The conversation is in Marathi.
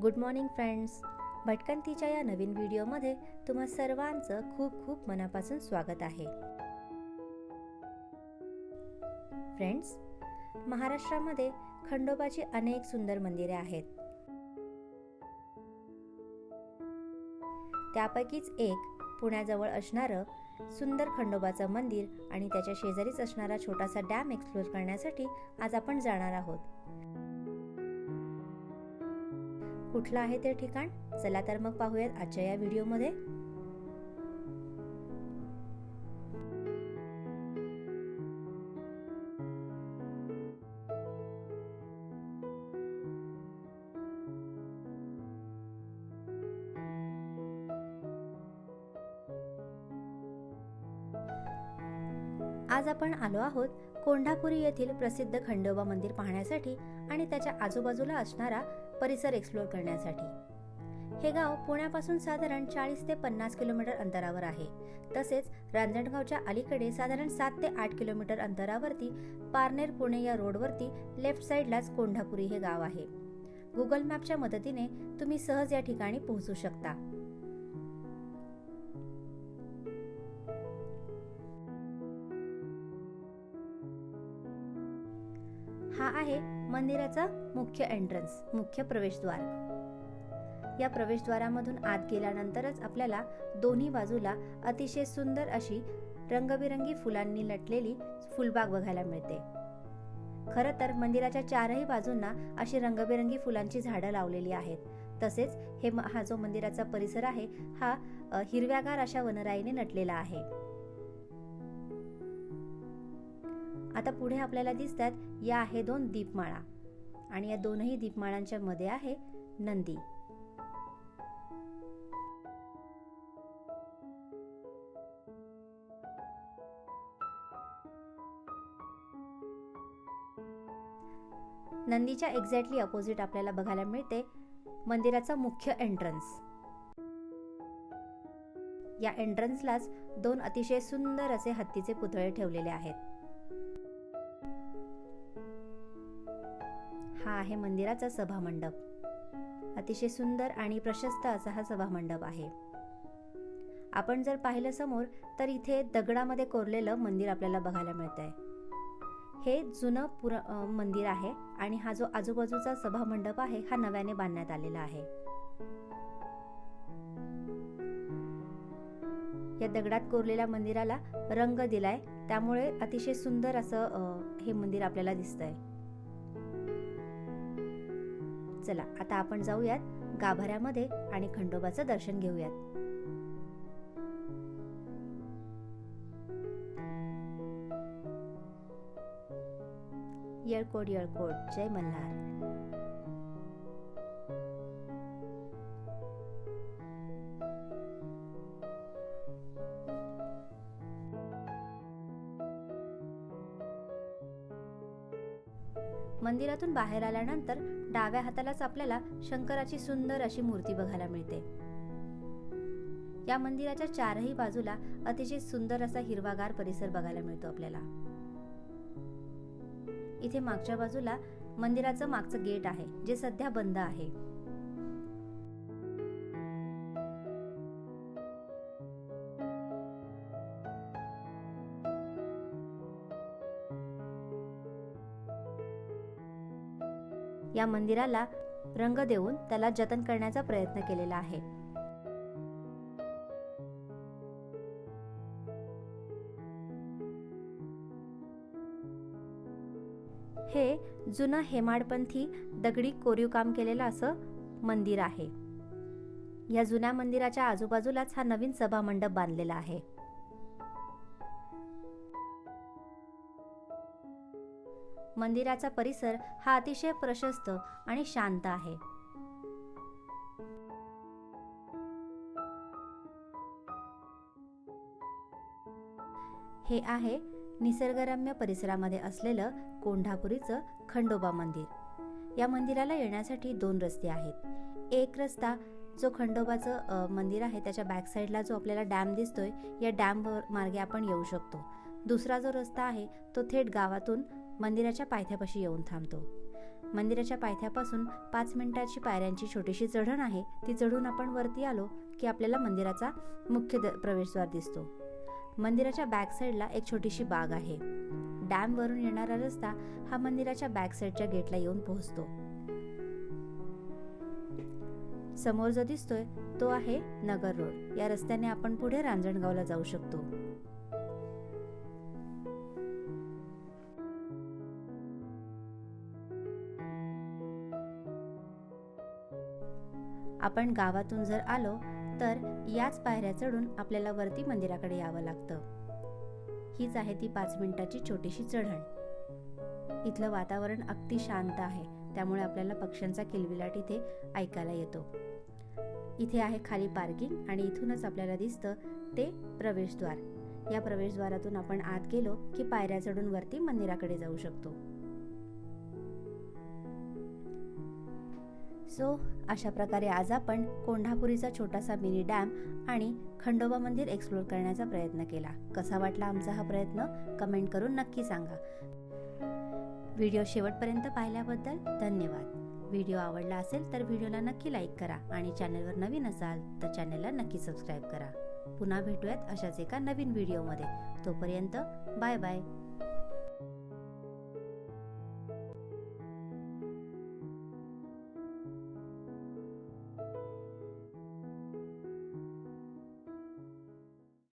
Good morning friends. भटकंतीच्या या नवीन व्हिडिओमध्ये तुम्हा सर्वांचं खूप खूप मनापासून स्वागत आहे. फ्रेंड्स महाराष्ट्रामध्ये खंडोबाची अनेक सुंदर मंदिरे आहेत. त्यापैकीच एक पुण्याजवळ असणारं सुंदर खंडोबाचं मंदिर आणि त्याच्या शेजारीच असणारा छोटासा डॅम एक्सप्लोर करण्यासाठी आज आपण जाणार आहोत. कुठलं आहे ते ठिकाण? चला तर मग पाहूयात आजच्या या व्हिडिओमध्ये. आज आपण आलो आहोत कोंढापुरी येथील प्रसिद्ध खंडोबा मंदिर पाहण्यासाठी आणि त्याच्या आजूबाजूला असणारा परिसर एक्सप्लोर करण्यासाठी. हे गाव पुण्यापासून साधारण चाळीस ते पन्नास किलोमीटर अंतरावर आहे. तसेच रांजणगावच्या अलीकडे साधारण सात ते आठ किलोमीटर अंतरावरती पारनेर पुणे या रोडवरती लेफ्ट साईडलाच कोंढापुरी हे गाव आहे. गुगल मॅपच्या मदतीने तुम्ही सहज या ठिकाणी पोहोचू शकता. हा आहे मंदिराचा मुख्य एंट्रन्स मुख्य प्रवेशद्वार. या प्रवेशद्वारामधून आत गेल्यानंतरच आपल्याला दोन्ही बाजूला अतिशय सुंदर अशी रंगबिरंगी फुलांनी लटलेली फुलबाग बघायला मिळते. खरं तर मंदिराच्या चारही बाजूंना अशी रंगबिरंगी फुलांची झाडं लावलेली आहेत. तसेच हे म- हा जो मंदिराचा परिसर आहे हा हिरव्यागार अशा वनराईने नटलेला आहे. आता पुढे आपल्याला दिसतात या आहे दोन दीपमाळा. आणि या दोनही दीपमाळांच्या मध्ये आहे नंदी. नंदीच्या एक्झॅक्टली अपोजिट आपल्याला बघायला मिळते मंदिराचा मुख्य एंट्रन्स या एंट्रन्सलाच दोन अतिशय सुंदर असे हत्तीचे पुतळे ठेवलेले आहेत. हा आहे मंदिराचा सभामंडप. अतिशय सुंदर आणि प्रशस्त असा हा सभामंडप आहे. आपण जर पाहिलं समोर तर इथे दगडामध्ये कोरलेलं मंदिर आपल्याला बघायला मिळत आहे हे जुनं पुर मंदिर आहे आणि हा जो आजूबाजूचा सभामंडप आहे हा नव्याने बांधण्यात आलेला आहे. या दगडात कोरलेल्या मंदिराला रंग दिलाय. त्यामुळे अतिशय सुंदर असं हे मंदिर आपल्याला दिसतंय. चला आता आपण जाऊयात गाभाऱ्यामध्ये आणि खंडोबाचं दर्शन घेऊयात. येळकोट येळकोट जय मल्हार. मंदिरातून बाहेर आल्यानंतर डाव्या हातालाच आपल्याला शंकराची सुंदर अशी मूर्ती बघायला मिळते. या मंदिराच्या चारही बाजूला अतिशय सुंदर असा हिरवागार परिसर बघायला मिळतो आपल्याला. इथे मागच्या बाजूला मंदिराचं मागचं गेट आहे जे सध्या बंद आहे. या मंदिराला रंग देऊन त्याला जतन करण्याचा प्रयत्न केलेला आहे. हे जुनं हेमाडपंथी दगडी कोरीव काम केलेलं असं मंदिर आहे. या जुन्या मंदिराच्या आजूबाजूलाच हा नवीन सभामंडप बांधलेला आहे. मंदिराचा परिसर हा अतिशय प्रशस्त आणि शांत आहे. हे आहे निसर्गरम्य परिसरामध्ये असलेलं कोंढापुरीचं खंडोबा मंदिर. या मंदिराला येण्यासाठी दोन रस्ते आहेत. एक रस्ता जो खंडोबाचं मंदिर आहे त्याच्या बॅकसाईडला जो आपल्याला डॅम दिसतोय या डॅमवर मार्गे आपण येऊ शकतो. दुसरा जो रस्ता आहे तो थेट गावातून मंदिराच्या पायथ्यापाशी येऊन थांबतो. मंदिराच्या पायथ्यापासून पाच मिनिटाची पायऱ्यांची छोटीशी चढण आहे. ती चढून आपण वरती आलो की आपल्याला मंदिराचा मुख्य द- प्रवेशद्वार दिसतो. मंदिराच्या बॅक साईडला एक छोटीशी बाग आहे. डॅमवरून येणारा रस्ता हा मंदिराच्या बॅक साईडच्या गेटला येऊन पोहोचतो. समोर जो दिसतोय तो आहे नगर रोड. या रस्त्याने आपण पुढे रांजणगावला जाऊ शकतो. आपण गावातून जर आलो तर याच पायऱ्या चढून आपल्याला वरती मंदिराकडे यावं लागतं. हीच आहे ती पाच मिनिटाची छोटीशी चढण. इथलं वातावरण अगदी शांत आहे त्यामुळे आपल्याला पक्ष्यांचा किलबिलाट इथे ऐकायला येतो. इथे आहे खाली पार्किंग आणि इथूनच आपल्याला दिसतं ते प्रवेशद्वार. या प्रवेशद्वारातून आपण आत गेलो की पायऱ्या चढून वरती मंदिराकडे जाऊ शकतो. सो अशा प्रकारे आज आपण कोंढापुरीचा छोटासा मिनी डॅम आणि खंडोबा मंदिर एक्सप्लोर करण्याचा प्रयत्न केला. कसा वाटला आमचा हा प्रयत्न? कमेंट करून नक्की सांगा. व्हिडिओ शेवटपर्यंत पाहिल्याबद्दल धन्यवाद. व्हिडिओ आवडला असेल तर व्हिडिओला नक्की लाईक करा आणि चॅनलवर नवीन असाल तर चॅनलला नक्की सबस्क्राईब करा. पुन्हा भेटूयात अशाच एका नवीन व्हिडिओमध्ये. तोपर्यंत बाय बाय.